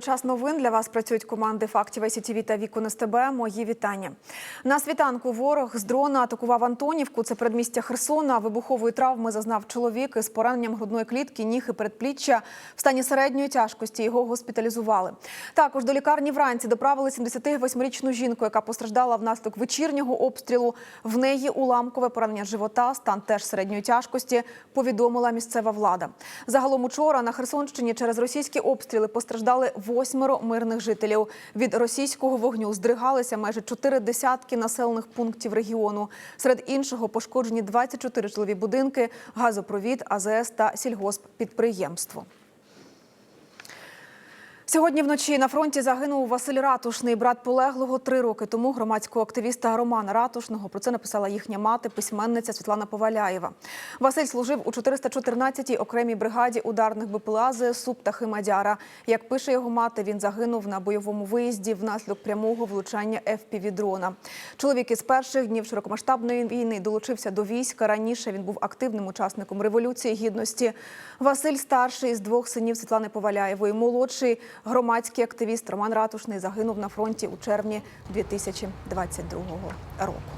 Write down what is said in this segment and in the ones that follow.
Час новин для вас працюють команди фактів СІТВ та Вікон СТБ. Мої вітання. На світанку ворог з дрона атакував Антонівку. Це передмістя Херсона. Вибухової травми зазнав чоловік із пораненням грудної клітки, ніг і передпліччя. В стані середньої тяжкості його госпіталізували. Також до лікарні вранці доправили 78-річну жінку, яка постраждала внаслідок вечірнього обстрілу. В неї уламкове поранення живота, стан теж середньої тяжкості. Повідомила місцева влада. Загалом учора на Херсонщині через російські обстріли постраждали восьмеро мирних жителів. Від російського вогню здригалися майже чотири десятки населених пунктів регіону. Серед іншого пошкоджені 24 житлові будинки, газопровід, АЗС та сільгосппідприємство. Сьогодні вночі на фронті загинув Василь Ратушний, брат полеглого три роки тому громадського активіста Романа Ратушного. Про це написала їхня мати, письменниця Світлана Поваляєва. Василь служив у 414-й окремій бригаді ударних БПЛА ЗСУ «Птахи Мадяра. Як пише його мати, він загинув на бойовому виїзді внаслідок прямого влучання ФПВ-дрона. Чоловік із перших днів широкомасштабної війни долучився до війська. Раніше він був активним учасником революції гідності. Василь старший з двох синів Світлани Поваляєвої, молодший громадський активіст Роман Ратушний загинув на фронті у червні 2022 року.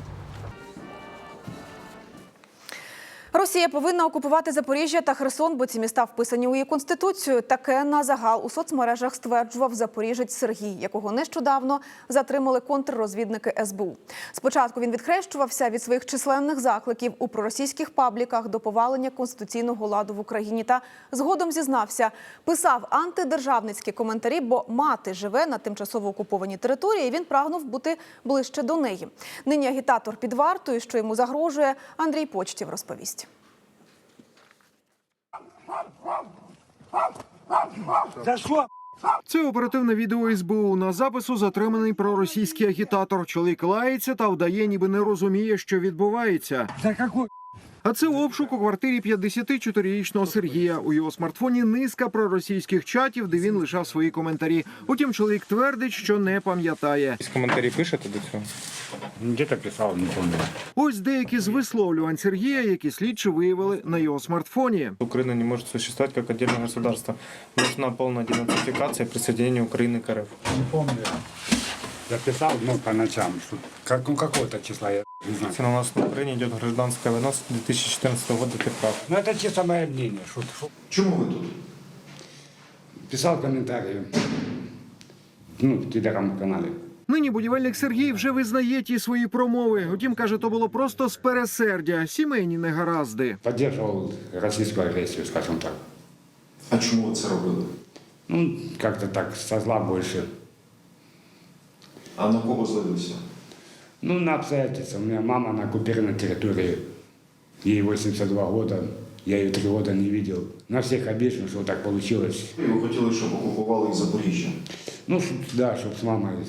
Росія повинна окупувати Запоріжжя та Херсон, бо ці міста вписані у її конституцію. Таке на загал у соцмережах стверджував запоріжець Сергій, якого нещодавно затримали контррозвідники СБУ. Спочатку він відхрещувався від своїх численних закликів у проросійських пабліках до повалення конституційного ладу в Україні. Та згодом зізнався, писав антидержавницькі коментарі, бо мати живе на тимчасово окупованій території. і Він прагнув бути ближче до неї. Нині агітатор під вартою, що йому загрожує, Андрій Почтів розповість. За що? Це оперативне відео СБУ. На запису затриманий проросійський агітатор. Чоловік лається та вдає, ніби не розуміє, що відбувається. За какой? А це обшук у квартирі 54-річного Сергія. У його смартфоні низка проросійських чатів, де він лишав свої коментарі. Утім, чоловік твердить, що не пам'ятає. Коментарі пишете до цього? Где-то писал, не помню. Ось деякі з висловлювань Сергія, які слідчі виявили на його смартфоні. Украина не может существовать как отдельное государство. Нужна полная денацификация и присоединение Украины к РФ. Не помню. Я писал, ну, по ночам. Что, как, ну, какого-то числа, я не знаю. Если у нас на Украине идет гражданская война с 2014 года, ты прав. Ну, это чисто мое мнение. Что, что. Чому ви тут? Писал комментарии. Ну, в телеграм-канале. Нині будівельник Сергій вже визнає ті свої промови. Утім, каже, то було просто з пересердя, сімейні негаразди. Поддерживал российскую агрессию, скажем так. А чому ви це робили? Ну, как-то так, со зла больше. А на кого злилися? Ну, на обстоятельства. У меня мама на оккупированной территории. Ей 82 года. Я ее три года не видел. На всех обижен, что так получилось. І ви хотіли, щоб окупували і Запоріжжя. Ну, чтоб- да, чтобы с мамой м,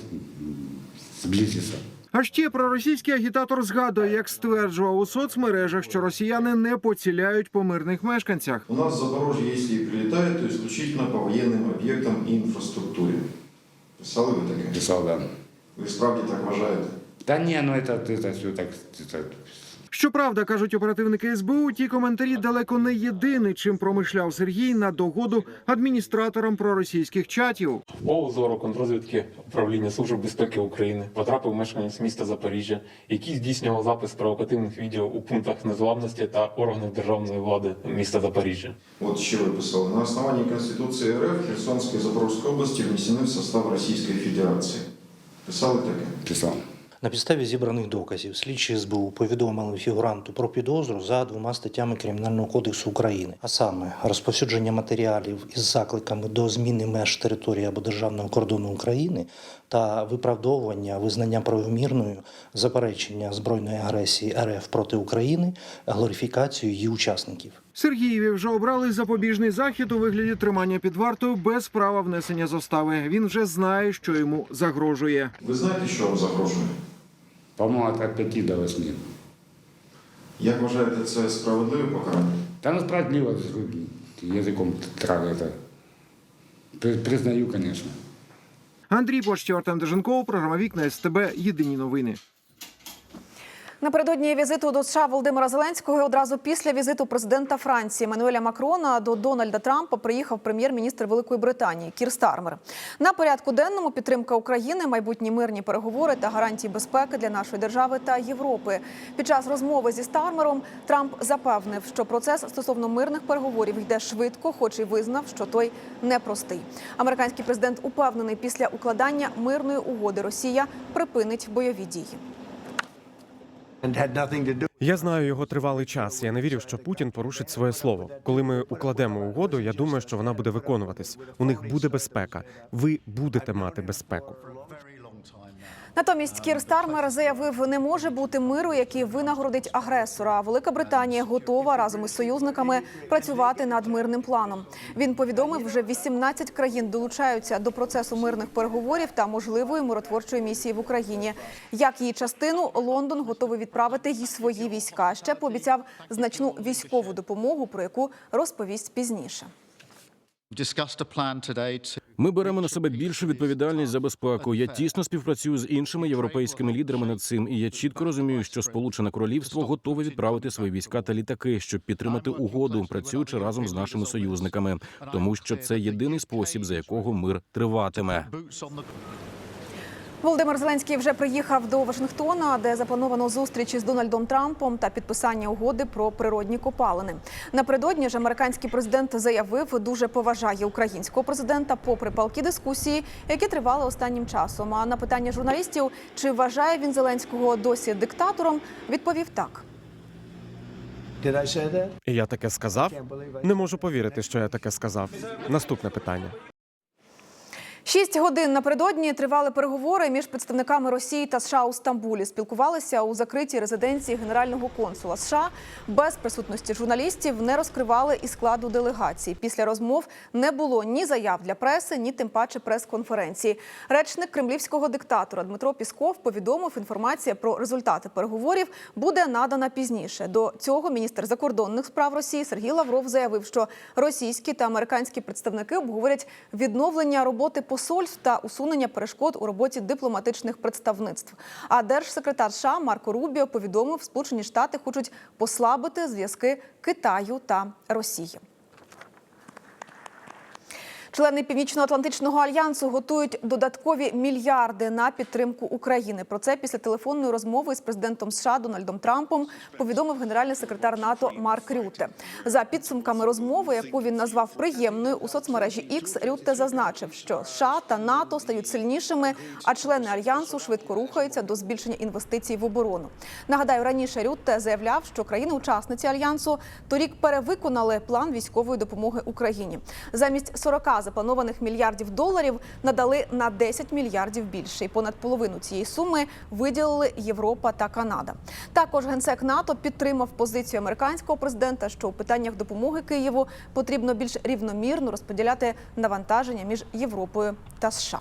сблизиться. А ще проросійський агітатор згадує, як стверджував у соцмережах, що росіяни не поціляють по мирних мешканцях. У нас в Запорожье, если и прилетает, то исключительно по военным объектам и инфраструктуре. Писали ви таке? Писал, да. Ви справді так вважаєте? Да не, ну это, это все так, это, Щоправда, кажуть оперативники СБУ, ті коментарі далеко не єдиний, чим промишляв Сергій на догоду адміністраторам проросійських чатів. По узору контрозвідки управління Служби безпеки України потрапив мешканець міста Запоріжжя, який здійснював запис провокативних відео у пунктах незламності та органах державної влади міста Запоріжжя. От що ви писали. На основании Конституции РФ Херсонской и Запорожской области внесены в состав Российской Федерации. Писали таке? писал. На підставі зібраних доказів слідчі СБУ повідомили фігуранту про підозру за двома статтями Кримінального кодексу України, а саме розповсюдження матеріалів із закликами до зміни меж території або державного кордону України та виправдовування визнання правомірною заперечення збройної агресії РФ проти України, глорифікацію її учасників. Сергієві вже обрали запобіжний захід у вигляді тримання під вартою без права внесення застави. Він вже знає, що йому загрожує. Ви знаєте, що вам загрожує? По-моему, от 5 до 8. Як вважаєте, це справедливе покарання? Ну справедливо, языком трава Признаю, конечно. Андрій Почтів, Артем Деженков, програма Вікна СТБ. Єдині новини. Напередодні візиту до США Володимира Зеленського одразу після візиту президента Франції Мануеля Макрона до Дональда Трампа приїхав прем'єр-міністр Великої Британії Кір Стармер. На порядку денному підтримка України, майбутні мирні переговори та гарантії безпеки для нашої держави та Європи. Під час розмови зі Стармером Трамп запевнив, що процес стосовно мирних переговорів йде швидко, хоч і визнав, що той непростий. Американський президент упевнений, після укладання мирної угоди Росія припинить бойові дії. Я знаю його тривалий час. Я не вірю, що Путін порушить своє слово. Коли ми укладемо угоду, я думаю, що вона буде виконуватись. У них буде безпека. Ви будете мати безпеку. Натомість Кір Стармер заявив, не може бути миру, який винагородить агресора. Велика Британія готова разом із союзниками працювати над мирним планом. Він повідомив, вже 18 країн долучаються до процесу мирних переговорів та можливої миротворчої місії в Україні. Як її частину Лондон готовий відправити їй свої війська. Ще пообіцяв значну військову допомогу, про яку розповість пізніше. Ми беремо на себе більшу відповідальність за безпеку. Я тісно співпрацюю з іншими європейськими лідерами над цим, і я чітко розумію, що Сполучене Королівство готове відправити свої війська та літаки, щоб підтримати угоду, працюючи разом з нашими союзниками, тому що це єдиний спосіб, за якого мир триватиме. Володимир Зеленський вже приїхав до Вашингтона, де заплановано зустріч із Дональдом Трампом та підписання угоди про природні копалини. Напередодні ж американський президент заявив, дуже поважає українського президента, попри палкі дискусії, які тривали останнім часом. А на питання журналістів, чи вважає він Зеленського досі диктатором, відповів так. Я таке сказав. Не можу повірити, що я таке сказав. Наступне питання. Шість годин напередодні тривали переговори між представниками Росії та США у Стамбулі. Спілкувалися у закритій резиденції генерального консула США. Без присутності журналістів не розкривали і складу делегації. Після розмов не було ні заяв для преси, ні тим паче прес-конференції. Речник кремлівського диктатора Дмитро Пісков повідомив, інформація про результати переговорів буде надана пізніше. До цього міністр закордонних справ Росії Сергій Лавров заявив, що російські та американські представники обговорять відновлення роботи посольств та усунення перешкод у роботі дипломатичних представництв. А держсекретар США Марко Рубіо повідомив, Сполучені Штати хочуть послабити зв'язки Китаю та Росії. Члени Північно-Атлантичного альянсу готують додаткові мільярди на підтримку України. Про це після телефонної розмови з президентом США Дональдом Трампом повідомив генеральний секретар НАТО Марк Рютте. За підсумками розмови, яку він назвав приємною у соцмережі X, Рютте зазначив, що США та НАТО стають сильнішими, а члени альянсу швидко рухаються до збільшення інвестицій в оборону. Нагадаю, раніше Рютте заявляв, що країни-учасниці альянсу торік перевиконали план військової допомоги Україні. Замість 40 запланованих мільярдів доларів надали на 10 мільярдів більше. І понад половину цієї суми виділили Європа та Канада. Також генсек НАТО підтримав позицію американського президента, що у питаннях допомоги Києву потрібно більш рівномірно розподіляти навантаження між Європою та США.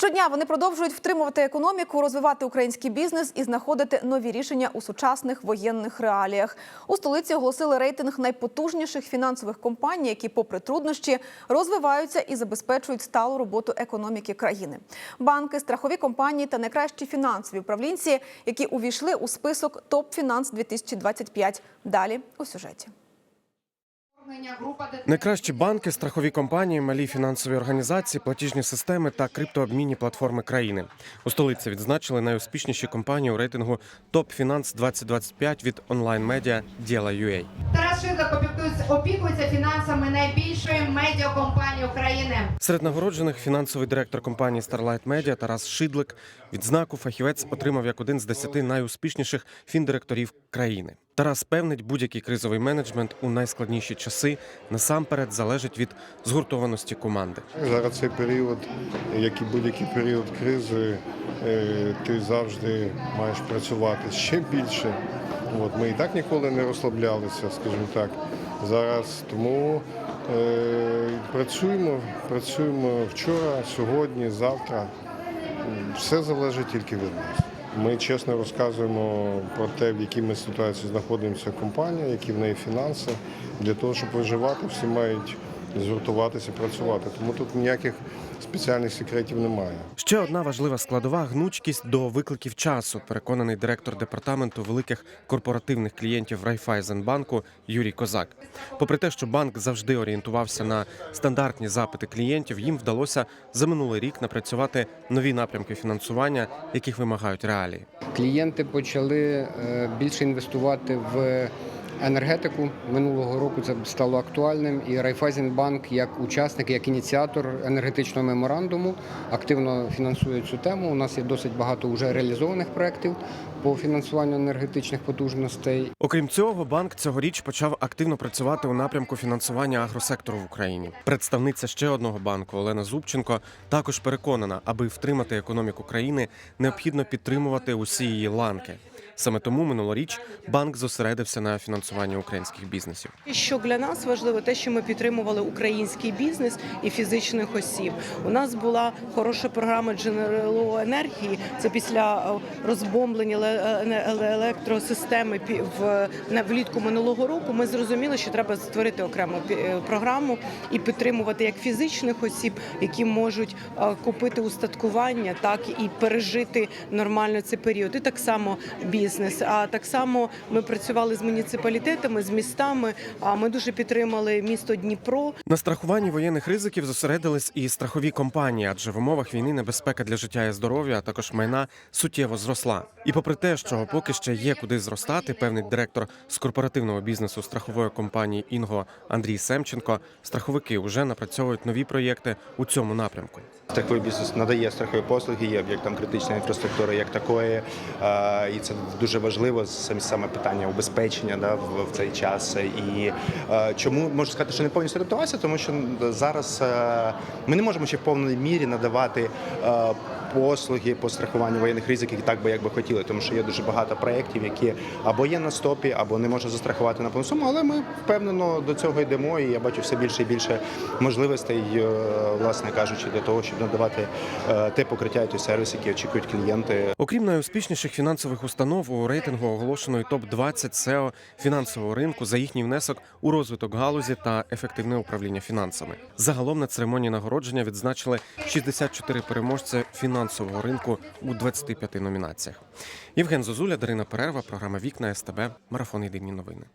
Щодня вони продовжують втримувати економіку, розвивати український бізнес і знаходити нові рішення у сучасних воєнних реаліях. У столиці оголосили рейтинг найпотужніших фінансових компаній, які, попри труднощі, розвиваються і забезпечують сталу роботу економіки країни. Банки, страхові компанії та найкращі фінансові управлінці, які увійшли у список топ фінанс 2025 Далі у сюжеті. Найкращі банки, страхові компанії, малі фінансові організації, платіжні системи та криптообмінні платформи країни. У столиці відзначили найуспішніші компанії у рейтингу Топ Фінанс 2025 від онлайн-медіа Діла.UA. Опікується, опікується фінансами найбільшої медіакомпанії України. Серед нагороджених фінансовий директор компанії Starlight Media Тарас Шидлик. Відзнаку фахівець отримав як один з десяти найуспішніших фіндиректорів країни. Тарас певнить, будь-який кризовий менеджмент у найскладніші часи насамперед залежить від згуртованості команди. Зараз цей період, як і будь-який період кризи, е, ти завжди маєш працювати ще більше. От, ми і так ніколи не розслаблялися, скажімо так. Зараз тому е, працюємо, працюємо вчора, сьогодні, завтра. Все залежить тільки від нас. Ми чесно розказуємо про те, в якій ми ситуації знаходимося компанія, які в неї фінанси. Для того, щоб виживати, всі мають згуртуватися, працювати. Тому тут ніяких спеціальних секретів немає. Ще одна важлива складова гнучкість до викликів часу, переконаний директор департаменту великих корпоративних клієнтів Райфайзенбанку Юрій Козак. Попри те, що банк завжди орієнтувався на стандартні запити клієнтів, їм вдалося за минулий рік напрацювати нові напрямки фінансування, яких вимагають реалії. Клієнти почали е, більше інвестувати в енергетику. Минулого року це стало актуальним. І Райфайзенбанк, як учасник, як ініціатор енергетичного меморандуму, активно фінансує цю тему. У нас є досить багато вже реалізованих проєктів по фінансуванню енергетичних потужностей. Окрім цього, банк цьогоріч почав активно працювати у напрямку фінансування агросектору в Україні. Представниця ще одного банку Олена Зубченко також переконана, аби втримати економіку країни, необхідно підтримувати усі її ланки. Саме тому минулоріч банк зосередився на фінансуванні українських бізнесів. Що для нас важливо, те, що ми підтримували український бізнес і фізичних осіб. У нас була хороша програма джерело енергії. Це після е, розбомблення еле- електросистеми влітку минулого року. Ми зрозуміли, що треба створити окрему е, програму і підтримувати як фізичних осіб, які можуть е, купити устаткування, так і пережити нормально цей період. І так само бізнес. А так само ми працювали з муніципалітетами, з містами. А ми дуже підтримали місто Дніпро. На страхуванні воєнних ризиків зосередились і страхові компанії, адже в умовах війни небезпека для життя і здоров'я, а також майна суттєво зросла. І попри те, що поки ще є куди зростати, певний директор з корпоративного бізнесу страхової компанії Інго Андрій Семченко, страховики вже напрацьовують нові проєкти у цьому напрямку. Страховий бізнес надає страхові послуги, є об'єктом критичної інфраструктури як такої, і це дуже важливо саме саме питання убезпечення да, в, в цей час. І е, чому можу сказати, що не повністю адаптувався, тому що зараз е, ми не можемо ще в повній мірі надавати. е, Послуги по страхуванню воєнних ризиків так би як би хотіли, тому що є дуже багато проєктів, які або є на стопі, або не можуть застрахувати на повну суму. Але ми впевнено до цього йдемо, і я бачу все більше і більше можливостей, е, власне кажучи, для того, щоб надавати е, те покриття, і той сервіс, який очікують клієнти. Окрім найуспішніших фінансових установ, у рейтингу оголошено і топ 20 SEO фінансового ринку за їхній внесок у розвиток галузі та ефективне управління фінансами. Загалом на церемонії нагородження відзначили 64 переможця фінансового ринку у 25 номінаціях. Євген Зозуля, Дарина Перерва, програма Вікна СТБ, марафон Єдині новини.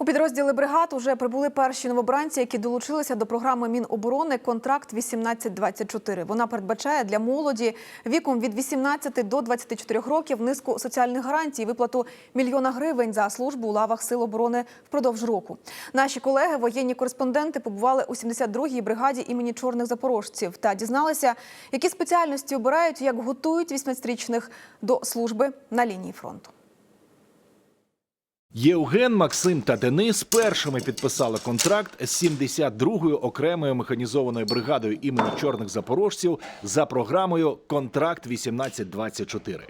У підрозділи бригад уже прибули перші новобранці, які долучилися до програми Міноборони Контракт 1824. Вона передбачає для молоді віком від 18 до 24 років низку соціальних гарантій, виплату мільйона гривень за службу у лавах сил оборони впродовж року. Наші колеги, воєнні кореспонденти, побували у 72-й бригаді імені чорних запорожців та дізналися, які спеціальності обирають, як готують 18-річних до служби на лінії фронту. Євген, Максим та Денис першими підписали контракт з 72-ю окремою механізованою бригадою імені чорних запорожців за програмою Контракт 1824.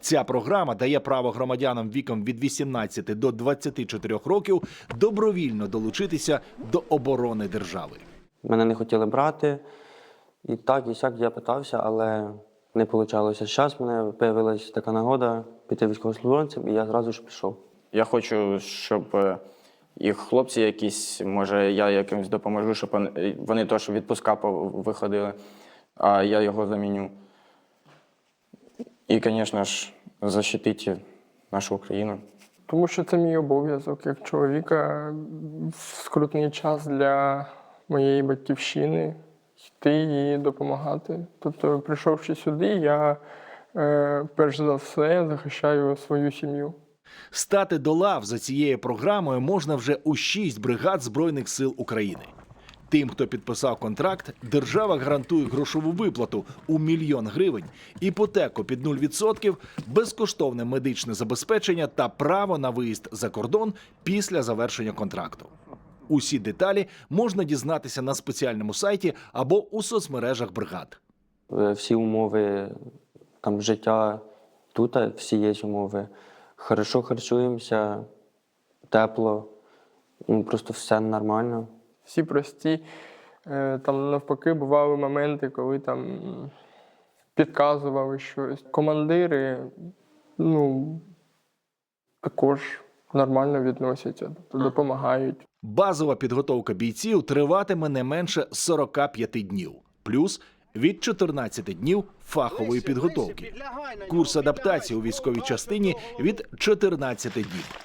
Ця програма дає право громадянам віком від 18 до 24 років добровільно долучитися до оборони держави. Мене не хотіли брати. І так, і сяк я питався, але не вийшло. Зараз мене з'явилася така нагода піти військовослужбовцем, і я зразу ж пішов. Я хочу, щоб е, їх хлопці якісь, може, я якимось допоможу, щоб вони- вони теж відпуска виходили, а я його заміню. І, звісно ж, захистити нашу Україну. Тому що це мій обов'язок як чоловіка в скрутний час для моєї батьківщини йти і допомагати. Тобто, прийшовши сюди, я е, перш за все захищаю свою сім'ю. Стати до лав за цією програмою можна вже у шість бригад Збройних сил України. Тим, хто підписав контракт, держава гарантує грошову виплату у мільйон гривень, іпотеку під 0%, безкоштовне медичне забезпечення та право на виїзд за кордон після завершення контракту. Усі деталі можна дізнатися на спеціальному сайті або у соцмережах бригад. Е, Всі умови там життя тут, всі є умови. Хорошо харчуємося, тепло, ну, просто все нормально. Всі прості. Е, Там навпаки бували моменти, коли там підказували щось. Командири, ну, також нормально відносяться, тобто допомагають. Базова підготовка бійців триватиме не менше 45 днів, плюс від 14 днів фахової підготовки. Курс адаптації у військовій частині від 14 днів.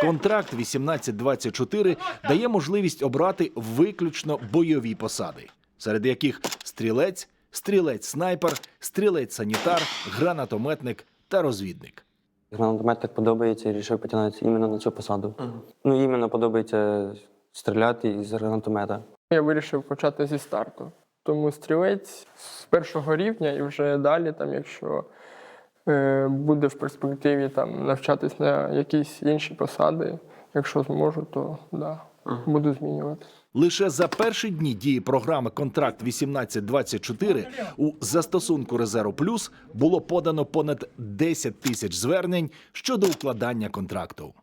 Контракт 1824 дає можливість обрати виключно бойові посади, серед яких стрілець, стрілець-снайпер, стрілець-санітар, гранатометник та розвідник. Гранатометник подобається і вирішив потягнутися іменно на цю посаду. Ну, іменно подобається стріляти із гранатомета. Я вирішив почати зі старту. Тому стрілець з першого рівня і вже далі, там, якщо е, буде в перспективі там, навчатись на якісь інші посади, якщо зможу, то да, буду змінювати. Лише за перші дні дії програми Контракт 1824 у застосунку Резерву Плюс було подано понад 10 тисяч звернень щодо укладання контракту.